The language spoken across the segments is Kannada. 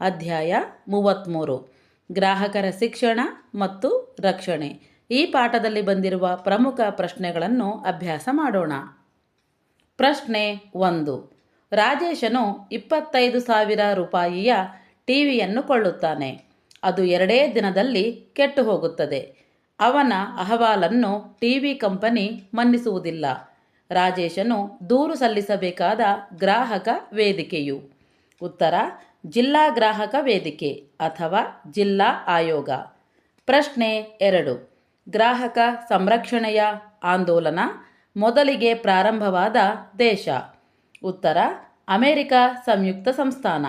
ಅಧ್ಯಾಯ ಮೂವತ್ತ್ಮೂರು ಗ್ರಾಹಕರ ಶಿಕ್ಷಣ ಮತ್ತು ರಕ್ಷಣೆ. ಈ ಪಾಠದಲ್ಲಿ ಬಂದಿರುವ ಪ್ರಮುಖ ಪ್ರಶ್ನೆಗಳನ್ನು ಅಭ್ಯಾಸ ಮಾಡೋಣ. ಪ್ರಶ್ನೆ ಒಂದು. ರಾಜೇಶನು ಇಪ್ಪತ್ತೈದು ಸಾವಿರ ರೂಪಾಯಿಯ ಟಿವಿಯನ್ನು ಕೊಳ್ಳುತ್ತಾನೆ. ಅದು ಎರಡೇ ದಿನದಲ್ಲಿ ಕೆಟ್ಟು ಹೋಗುತ್ತದೆ. ಅವನ ಅಹವಾಲನ್ನು ಟಿವಿ ಕಂಪನಿ ಮನ್ನಿಸುವುದಿಲ್ಲ. ರಾಜೇಶನು ದೂರು ಸಲ್ಲಿಸಬೇಕಾದ ಗ್ರಾಹಕ ವೇದಿಕೆಯು. ಉತ್ತರ ಜಿಲ್ಲಾ ಗ್ರಾಹಕ ವೇದಿಕೆ ಅಥವಾ ಜಿಲ್ಲಾ ಆಯೋಗ. ಪ್ರಶ್ನೆ ಎರಡು. ಗ್ರಾಹಕ ಸಂರಕ್ಷಣೆಯ ಆಂದೋಲನ ಮೊದಲಿಗೆ ಪ್ರಾರಂಭವಾದ ದೇಶ. ಉತ್ತರ, ಅಮೆರಿಕ ಸಂಯುಕ್ತ ಸಂಸ್ಥಾನ.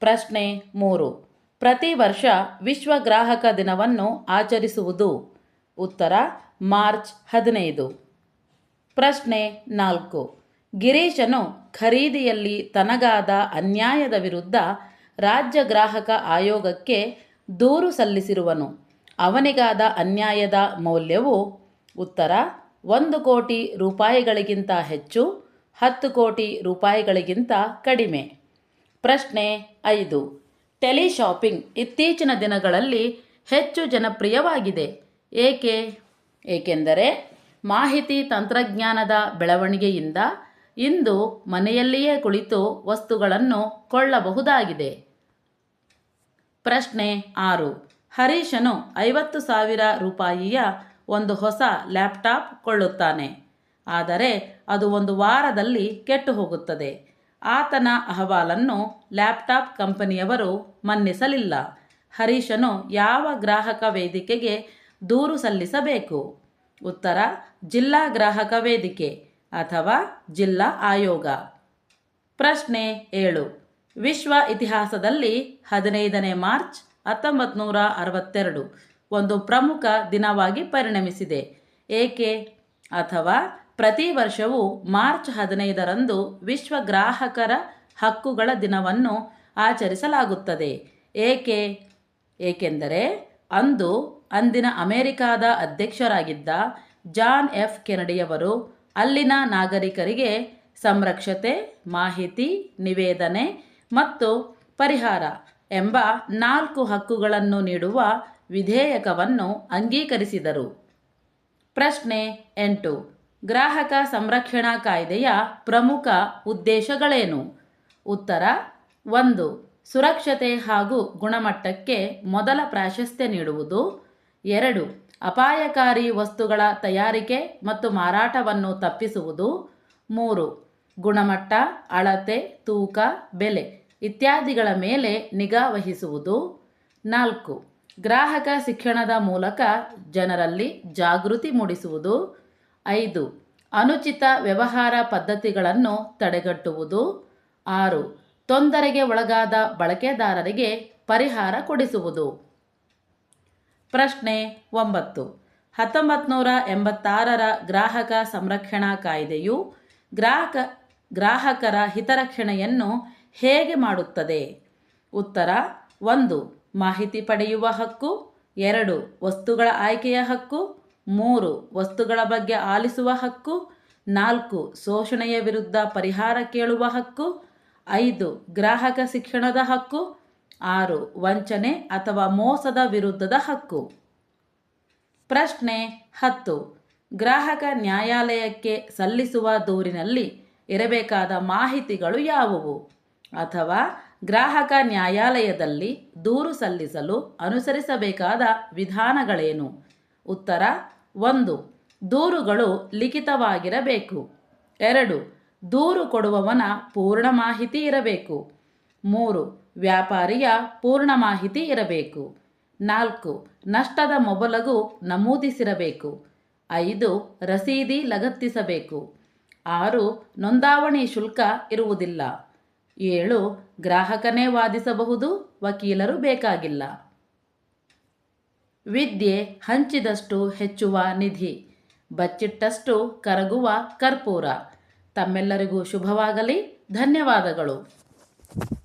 ಪ್ರಶ್ನೆ ಮೂರು. ಪ್ರತಿ ವರ್ಷ ವಿಶ್ವ ಗ್ರಾಹಕ ದಿನವನ್ನು ಆಚರಿಸುವುದು. ಉತ್ತರ, ಮಾರ್ಚ್ ಹದಿನೈದು. ಪ್ರಶ್ನೆ ನಾಲ್ಕು. ಗಿರೀಶನು ಖರೀದಿಯಲ್ಲಿ ತನಗಾದ ಅನ್ಯಾಯದ ವಿರುದ್ಧ ರಾಜ್ಯ ಗ್ರಾಹಕ ಆಯೋಗಕ್ಕೆ ದೂರು ಸಲ್ಲಿಸಿರುವನು. ಅವನಿಗಾದ ಅನ್ಯಾಯದ ಮೌಲ್ಯವು ಉತ್ತರ, ಒಂದು ಕೋಟಿ ರೂಪಾಯಿಗಳಿಗಿಂತ ಹೆಚ್ಚು, ಹತ್ತು ಕೋಟಿ ರೂಪಾಯಿಗಳಿಗಿಂತ ಕಡಿಮೆ. ಪ್ರಶ್ನೆ ಐದು. ಟೆಲಿಶಾಪಿಂಗ್ ಇತ್ತೀಚಿನ ದಿನಗಳಲ್ಲಿ ಹೆಚ್ಚು ಜನಪ್ರಿಯವಾಗಿದೆ. ಏಕೆ? ಏಕೆಂದರೆ ಮಾಹಿತಿ ತಂತ್ರಜ್ಞಾನದ ಬೆಳವಣಿಗೆಯಿಂದ ಇಂದು ಮನೆಯಲ್ಲಿಯೇ ಕುಳಿತು ವಸ್ತುಗಳನ್ನು ಕೊಳ್ಳಬಹುದಾಗಿದೆ. ಪ್ರಶ್ನೆ ಆರು. ಹರೀಶನು ಐವತ್ತು ಸಾವಿರ ರೂಪಾಯಿಯ ಒಂದು ಹೊಸ ಲ್ಯಾಪ್ಟಾಪ್ ಕೊಳ್ಳುತ್ತಾನೆ. ಆದರೆ ಅದು ಒಂದು ವಾರದಲ್ಲಿ ಕೆಟ್ಟು ಹೋಗುತ್ತದೆ. ಆತನ ಅಹವಾಲನ್ನು ಲ್ಯಾಪ್ಟಾಪ್ ಕಂಪನಿಯವರು ಮನ್ನಿಸಲಿಲ್ಲ. ಹರೀಶನು ಯಾವ ಗ್ರಾಹಕ ವೇದಿಕೆಗೆ ದೂರು ಸಲ್ಲಿಸಬೇಕು? ಉತ್ತರ, ಜಿಲ್ಲಾ ಗ್ರಾಹಕ ವೇದಿಕೆ. ಅಥವಾ ಜಿಲ್ಲಾ ಆಯೋಗ. ಪ್ರಶ್ನೆ ಏಳು. ವಿಶ್ವ ಇತಿಹಾಸದಲ್ಲಿ ಹದಿನೈದನೇ ಮಾರ್ಚ್ ಹತ್ತೊಂಬತ್ತು ನೂರ ಅರವತ್ತೆರಡು ಒಂದು ಪ್ರಮುಖ ದಿನವಾಗಿ ಪರಿಣಮಿಸಿದೆ. ಏಕೆ? ಅಥವಾ ಪ್ರತಿ ವರ್ಷವೂ ಮಾರ್ಚ್ ಹದಿನೈದರಂದು ವಿಶ್ವ ಗ್ರಾಹಕರ ಹಕ್ಕುಗಳ ದಿನವನ್ನು ಆಚರಿಸಲಾಗುತ್ತದೆ. ಏಕೆ? ಏಕೆಂದರೆ ಅಂದು ಅಂದಿನ ಅಮೆರಿಕಾದ ಅಧ್ಯಕ್ಷರಾಗಿದ್ದ ಜಾನ್ ಎಫ್. ಕೆನಡಿಯವರು ಅಲ್ಲಿನ ನಾಗರಿಕರಿಗೆ ಸಂರಕ್ಷತೆ, ಮಾಹಿತಿ, ನಿವೇದನೆ ಮತ್ತು ಪರಿಹಾರ ಎಂಬ ನಾಲ್ಕು ಹಕ್ಕುಗಳನ್ನು ನೀಡುವ ವಿಧೇಯಕವನ್ನು ಅಂಗೀಕರಿಸಿದರು. ಪ್ರಶ್ನೆ ಎಂಟು. ಗ್ರಾಹಕ ಸಂರಕ್ಷಣಾ ಕಾಯ್ದೆಯ ಪ್ರಮುಖ ಉದ್ದೇಶಗಳೇನು? ಉತ್ತರ. ಒಂದು. ಸುರಕ್ಷತೆ ಹಾಗೂ ಗುಣಮಟ್ಟಕ್ಕೆ ಮೊದಲ ಪ್ರಾಶಸ್ತ್ಯ ನೀಡುವುದು. ಎರಡು. ಅಪಾಯಕಾರಿ ವಸ್ತುಗಳ ತಯಾರಿಕೆ ಮತ್ತು ಮಾರಾಟವನ್ನು ತಪ್ಪಿಸುವುದು. ಮೂರು, ಗುಣಮಟ್ಟ, ಅಳತೆ, ತೂಕ, ಬೆಲೆ ಇತ್ಯಾದಿಗಳ ಮೇಲೆ ನಿಗಾ ವಹಿಸುವುದು. ನಾಲ್ಕು, ಗ್ರಾಹಕ ಶಿಕ್ಷಣದ ಮೂಲಕ ಜನರಲ್ಲಿ ಜಾಗೃತಿ ಮೂಡಿಸುವುದು. ಐದು, ಅನುಚಿತ ವ್ಯವಹಾರ ಪದ್ಧತಿಗಳನ್ನು ತಡೆಗಟ್ಟುವುದು. ಆರು, ತೊಂದರೆಗೆ ಒಳಗಾದ ಬಳಕೆದಾರರಿಗೆ ಪರಿಹಾರ ಕೊಡಿಸುವುದು. ಪ್ರಶ್ನೆ ಒಂಬತ್ತು. ಹತ್ತೊಂಬತ್ತು ನೂರ ಎಂಬತ್ತಾರರ ಗ್ರಾಹಕ ಸಂರಕ್ಷಣಾ ಕಾಯ್ದೆಯು ಗ್ರಾಹಕ, ಗ್ರಾಹಕರ ಹಿತರಕ್ಷಣೆಯನ್ನು ಹೇಗೆ ಮಾಡುತ್ತದೆ? ಉತ್ತರ, ಒಂದು, ಮಾಹಿತಿ ಪಡೆಯುವ ಹಕ್ಕು, ಎರಡು, ವಸ್ತುಗಳ ಆಯ್ಕೆಯ ಹಕ್ಕು, ಮೂರು, ವಸ್ತುಗಳ ಬಗ್ಗೆ ಆಲಿಸುವ ಹಕ್ಕು, ನಾಲ್ಕು, ಶೋಷಣೆಯ ವಿರುದ್ಧ ಪರಿಹಾರ ಕೇಳುವ ಹಕ್ಕು, ಐದು, ಗ್ರಾಹಕ ಶಿಕ್ಷಣದ ಹಕ್ಕು ಆರು, ವಂಚನೆ ಅಥವಾ ಮೋಸದ ವಿರುದ್ಧದ ಹಕ್ಕು. ಪ್ರಶ್ನೆ ಹತ್ತು, ಗ್ರಾಹಕ ನ್ಯಾಯಾಲಯಕ್ಕೆ ಸಲ್ಲಿಸುವ ದೂರಿನಲ್ಲಿ ಇರಬೇಕಾದ ಮಾಹಿತಿಗಳು ಯಾವುವು? ಅಥವಾ ಗ್ರಾಹಕ ನ್ಯಾಯಾಲಯದಲ್ಲಿ ದೂರು ಸಲ್ಲಿಸಲು ಅನುಸರಿಸಬೇಕಾದ ವಿಧಾನಗಳೇನು? ಉತ್ತರ, ಒಂದು, ದೂರುಗಳು ಲಿಖಿತವಾಗಿರಬೇಕು. ಎರಡು, ದೂರು ಕೊಡುವವನ ಪೂರ್ಣ ಮಾಹಿತಿ ಇರಬೇಕು. ಮೂರು ವ್ಯಾಪಾರಿಯ ಪೂರ್ಣ ಮಾಹಿತಿ ಇರಬೇಕು. ನಾಲ್ಕು, ನಷ್ಟದ ಮೊಬಲಗು ನಮೂದಿಸಿರಬೇಕು. ಐದು, ರಸೀದಿ ಲಗತ್ತಿಸಬೇಕು. ಆರು, ನೋಂದಾವಣಿ ಶುಲ್ಕ ಇರುವುದಿಲ್ಲ. ಏಳು, ಗ್ರಾಹಕನೇ ವಾದಿಸಬಹುದು, ವಕೀಲರು ಬೇಕಾಗಿಲ್ಲ. ವಿದ್ಯೆ ಹಂಚಿದಷ್ಟು ಹೆಚ್ಚುವ ನಿಧಿ, ಬಚ್ಚಿಟ್ಟಷ್ಟು ಕರಗುವ ಕರ್ಪೂರ. ತಮ್ಮೆಲ್ಲರಿಗೂ ಶುಭವಾಗಲಿ, ಧನ್ಯವಾದಗಳು.